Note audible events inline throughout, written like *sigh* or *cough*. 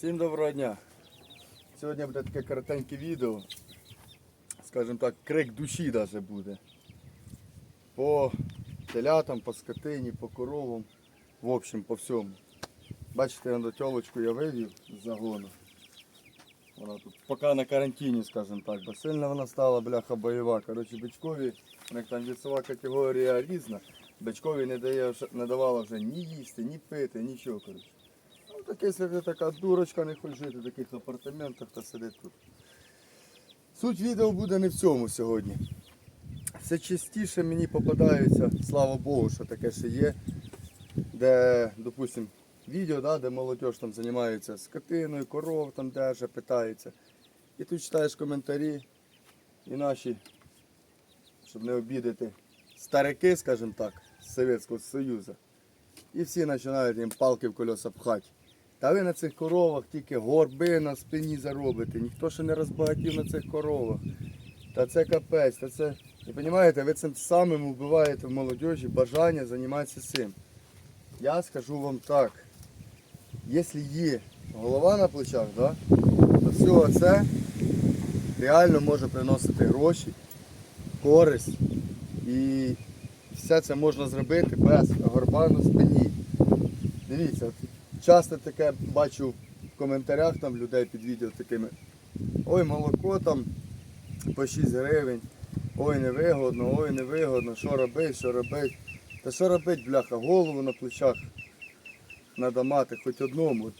Всім доброго дня. Сьогодні буде таке коротеньке відео. Скажімо так, крик душі даже буде. По телятам, по скотині, по коровам. В общем, по всьому. Бачите, на тілочку я вивів з загону. Вона тут поки на карантині, скажімо так, бо сильно вона стала бляха бойова. Коротше, бичкові, у них там вісова категорія різна. Бичкові не, дає, не давала вже ні їсти, ні пити, нічого. Коротше. Так якщо ти така дурочка, не хочеш жити в таких апартаментах, то сиди тут. Суть відео буде не в цьому сьогодні. Все частіше мені попадаються, слава Богу, що таке ще є, де, допустим, відео, да, де молодь там займається скотиною, коров там держа, питається. І тут читаєш коментарі і наші, щоб не обідати, старики, скажімо так, з Совєтського Союзу. І всі починають їм палки в колеса пхати. Та ви на цих коровах тільки горби на спині заробите. Ніхто ще не розбагатів на цих коровах. Та це капець, та це. І розумієте, ви цим самим вбиваєте в молодіжі бажання займатися цим. Я скажу вам так. Якщо є голова на плечах, да, то все це реально може приносити гроші, користь. І все це можна зробити без горба на спині. Дивіться, часто таке бачу в коментарях там людей під відео такими. Ой, молоко там по 6 гривень, ой, невигодно, ой, невигодно, що робить, що робить. Та що робить, бляха, голову на плечах треба мати хоч одному.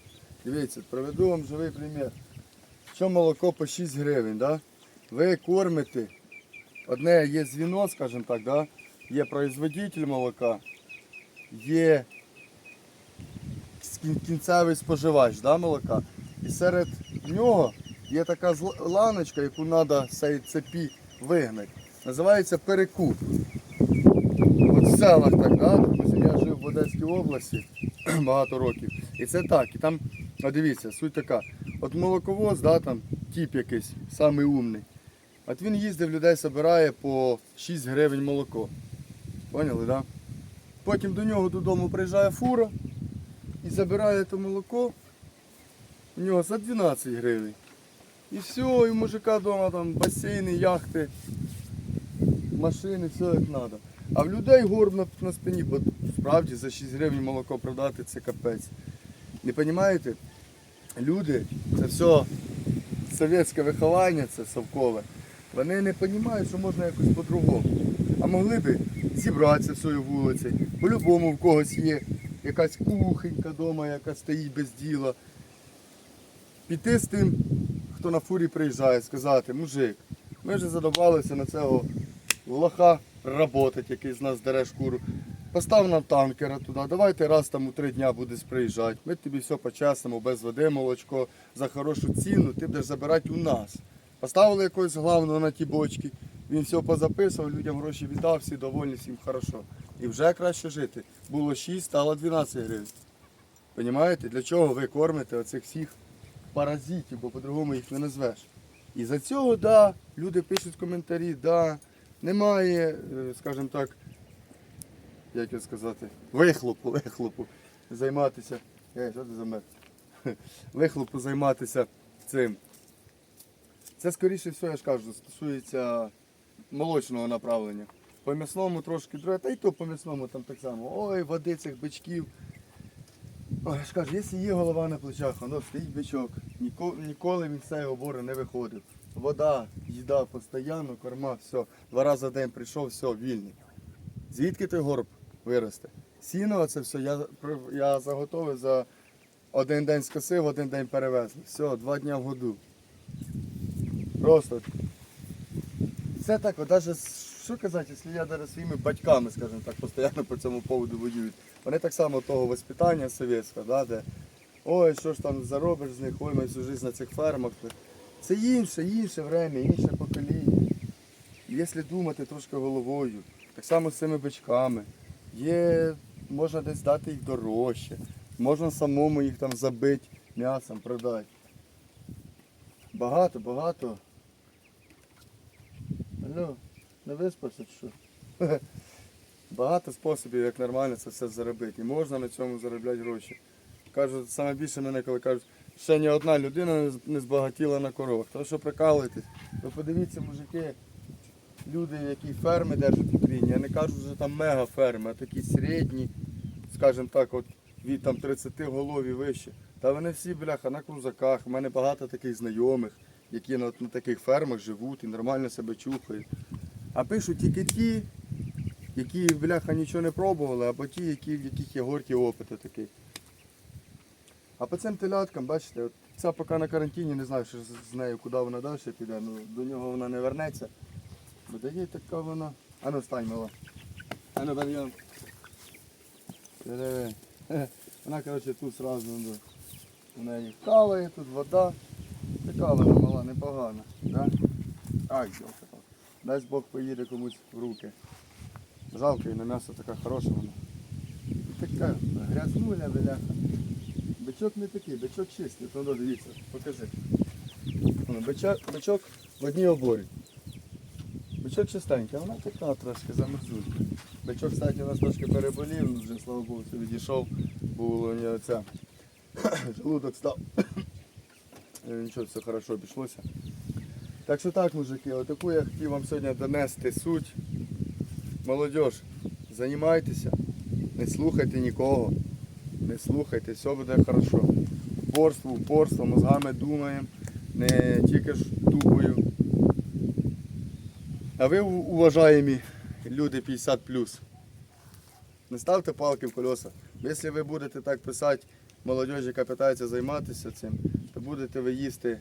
Дивіться, проведу вам живий примір. Що молоко по 6 гривень, да? ви кормите, одне є звіно, скажімо так, да? є производитель молока, є кінцевий споживач да, молока. І серед нього є така ланочка, яку треба з цепі вигнати. Називається перекуп. От в селах так, да? Я жив в Одеській області *clears throat* багато років. І це так. І там, от дивіться, суть така. От молоковоз, да, там, тип якийсь, самий умний. От він їздив, людей збирає по 6 гривень молоко. Поняли, так? Да? Потім до нього додому приїжджає фура і забирає це молоко у нього за 12 гривень. І все, і мужика вдома там басейни, яхти, машини, все як треба. А в людей горб на, на спині, бо справді за 6 гривень молоко продати це капець. Не розумієте? Люди, це все совєтське виховання, це совкове. Вони не розуміють, що можна якось по-другому. А могли би зібратися всією вулицею. По-любому в когось є якась кухонька вдома, яка стоїть без діла. Піти з тим, хто на фурі приїжджає, сказати, мужик, ми вже задобалися на цього лоха проработати, який з нас дере шкуру. Постав нам танкера туди, давайте раз там у три дня будеш приїжджати. Ми тобі все по-чесному, без води, молочко, за хорошу ціну, ти будеш забирати у нас. Поставили якогось главного на ті бочки, він все позаписував, людям гроші віддав, всі довольні, всім хорошо. І вже краще жити. Було 6, стало 12 гривень. Понімаєте, для чого ви кормите оцих всіх паразитів, бо по-другому їх не назвеш. І за цього, да, люди пишуть коментарі, да, немає, е, скажімо так, як його сказати, вихлопу, вихлопу займатися. Ей, що ти за? *laughs* Вихлопу займатися цим. Це скоріше все, я ж кажу, стосується молочного направлення. По м'ясному трошки друге, та й то по м'ясному там так само. Ой, води цих бичків. Ой, я якщо є голова на плечах, воно стоїть бичок. Ніколи, ніколи він з цієї обори не виходив. Вода, їда постійно, корма, все. Два рази в день прийшов, все, вільний. Звідки той горб виросте? Сіно, це все я, я заготовив за один день скосив, один день перевезли. Все, два дня в году. Просто. Це так, даже, що казати, якщо я зараз своїми батьками, скажімо так, постійно по цьому поводу воюють. Вони так само того воспитання совєтського, да, де ой, що ж там заробиш з них, ой, ми всю життя на цих фермах. Це інше, інше время, інше покоління. Якщо думати трошки головою, так само з цими бичками, є, можна десь дати їх дорожче, можна самому їх там забити м'ясом, продати. Багато, багато. Алло, не виспався чи що? *laughs* Багато способів, як нормально це все заробити. І можна на цьому заробляти гроші. кажуть, саме більше мене коли кажуть, ще ні одна людина не збагатіла на коровах. То що прикалуєтесь, ви подивіться, мужики, люди, які ферми держать в Україні, я не кажу вже там мега ферми, а такі середні, скажімо так, от від там 30 голов і вище. Та вони всі, бляха, на крузаках. У мене багато таких знайомих, які на, на таких фермах живуть і нормально себе чухають. А пишуть тільки ті, які, бляха, нічого не пробували, або ті, які, в яких є горький опит такий. А по цим теляткам, бачите, от ця поки на карантині, не знаю, що з- нею, куди вона далі піде, ну до нього вона не вернеться. Бо дає така вона. А ну стань, мала. А ну берем. Вона, коротше, тут сразу ну, у неї кава є, тут вода. Така вона мала, непогана. Да? Ай, Дасть Бог поїде комусь в руки. Жалко, і на м'ясо така хороша вона. І така грязнуля, бляха. Бичок не такий, бичок чистий. Ну, ну, дивіться, покажи. Бичок, бичок в одній оборі. Бичок чистенький, а вона така трошки замерзулька. Бичок, кстати, у нас трошки переболів, ну, вже, слава Богу, відійшов. Було нього ця *coughs* желудок став. *coughs* Нічого, все хорошо обійшлося. Так що так, мужики, отаку я хотів вам сьогодні донести суть. Молодіж, займайтеся, не слухайте нікого, не слухайте, все буде хорошо. Упорство, упорство, мозгами думаємо, не тільки ж тупою. А ви, уважаємі люди 50 не ставте палки в колеса. Якщо ви будете так писати, молодіж, яка питається займатися цим, то будете ви їсти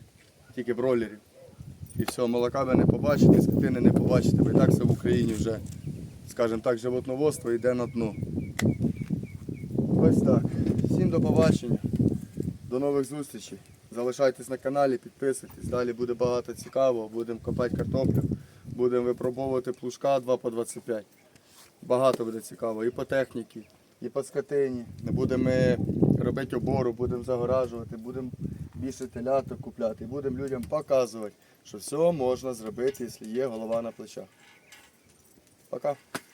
тільки бройлерів. І все, молока ви не побачите, скотини не побачите, бо і так все в Україні вже, скажімо так, животноводство йде на дно. Ось так. Всім до побачення. До нових зустрічей. Залишайтесь на каналі, підписуйтесь. Далі буде багато цікавого. Будемо копати картоплю, будемо випробовувати плужка 2 по 25. Багато буде цікаво і по техніці, і по скотині. Не будемо робити обору, будемо загоражувати, будемо більше теляток купляти. Будемо людям показувати, що все можна зробити, якщо є голова на плечах. Пока.